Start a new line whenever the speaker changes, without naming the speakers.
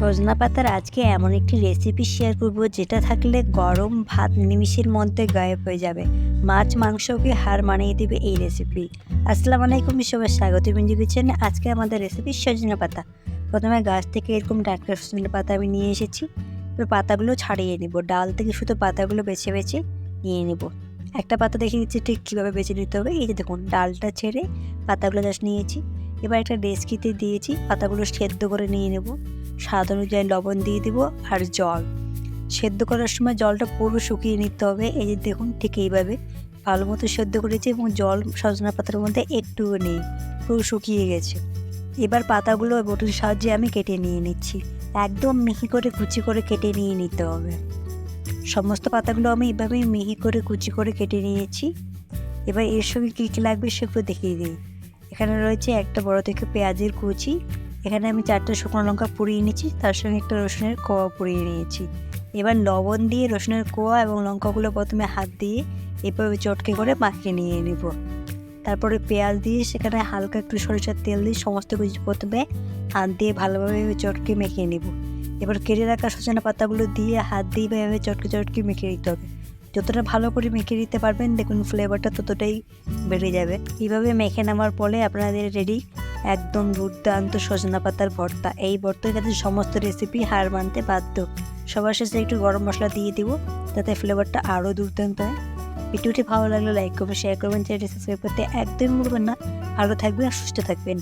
সজনা পাতার আজকে এমন একটি রেসিপি শেয়ার করব, যেটা থাকলে গরম ভাত নিমিষের মধ্যে গায়েব হয়ে যাবে। মাছ, মাংসকে হার মানিয়ে দেবে এই রেসিপি আসসালামু আলাইকুম, সবাই স্বাগত বিঞ্জু কিচেনে আজকে আমাদের রেসিপি সজনা পাতা। প্রথমে গাছ থেকে এরকম টাটকা সজনা পাতা আমি নিয়ে এসেছি। এবার পাতাগুলো ছাড়িয়ে নিব। ডাল থেকে শুধু পাতাগুলো বেছে বেছে নিয়ে নিব। একটা পাতা দেখে নিচ্ছি ঠিক কীভাবে বেছে নিতে হবে। এই যে দেখুন, ডালটা ছেড়ে পাতাগুলো জাস্ট নিয়েছি। এবার একটা ডেস্কিতে দিয়েছি, পাতাগুলো সেদ্ধ করে নিয়ে নেব। স্বাদ অনুযায়ী লবণ দিয়ে দিব আর জল। সেদ্ধ করার সময় জলটা পুরো শুকিয়ে নিতে হবে। এই যে দেখুন, ঠিক এইভাবে ভালো মতো সেদ্ধ করেছি এবং জল সজনা পাতার মধ্যে একটুও নেই, পুরো শুকিয়ে গেছে। এবার পাতাগুলো বটির সাহায্যে আমি কেটে নিয়ে নিচ্ছি। একদম মিহি করে কুচি করে কেটে নিয়ে নিতে হবে। সমস্ত পাতাগুলো আমি এভাবেই মিহি করে কুচি করে কেটে নিয়েছি। এবার এর সঙ্গে কী কী লাগবে সেগুলো দেখিয়ে দিই। এখানে রয়েছে একটা বড় থেকে পেঁয়াজের কুচি। এখানে আমি চারটে শুকনো লঙ্কা পুড়িয়ে নিয়েছি, তার সঙ্গে একটা রসুনের কোয়া পুড়িয়ে নিয়েছি। এবার লবণ দিয়ে রসুনের কোয়া এবং লঙ্কাগুলো প্রথমে হাত দিয়ে এভাবে চটকে করে মাখিয়ে নিয়ে নেব। তারপরে পেঁয়াজ দিয়ে সেখানে হালকা একটু সরিষার তেল দিয়ে সমস্ত কিছু প্রথমে হাত দিয়ে ভালোভাবে চটকে মেখে নেব। এবার কেটে রাখা সজনা পাতাগুলো দিয়ে হাত দিয়ে এভাবে চটকে চটকে মেখে নিতে হবে। যতটা ভালো করে মেখে নিতে পারবেন, দেখুন ফ্লেভারটা ততটাই বেড়ে যাবে। এইভাবে মেখে নেওয়ার পরে আপনাদের রেডি একদম দুর্দান্ত সজনা পাতার ভর্তা। এই ভর্তার কাছে সমস্ত রেসিপি হার মানতে বাধ্য। সবার শেষে একটু গরম মশলা দিয়ে দিব, যাতে ফ্লেভারটা আরও দুর্দান্ত হয়। ভিডিওটি ভালো লাগলে লাইক করবেন শেয়ার করবেন, চ্যানেলটি সাবস্ক্রাইব করতে একদমই ভুলবেন না। ভালো থাকবেন আর সুস্থ থাকবেন।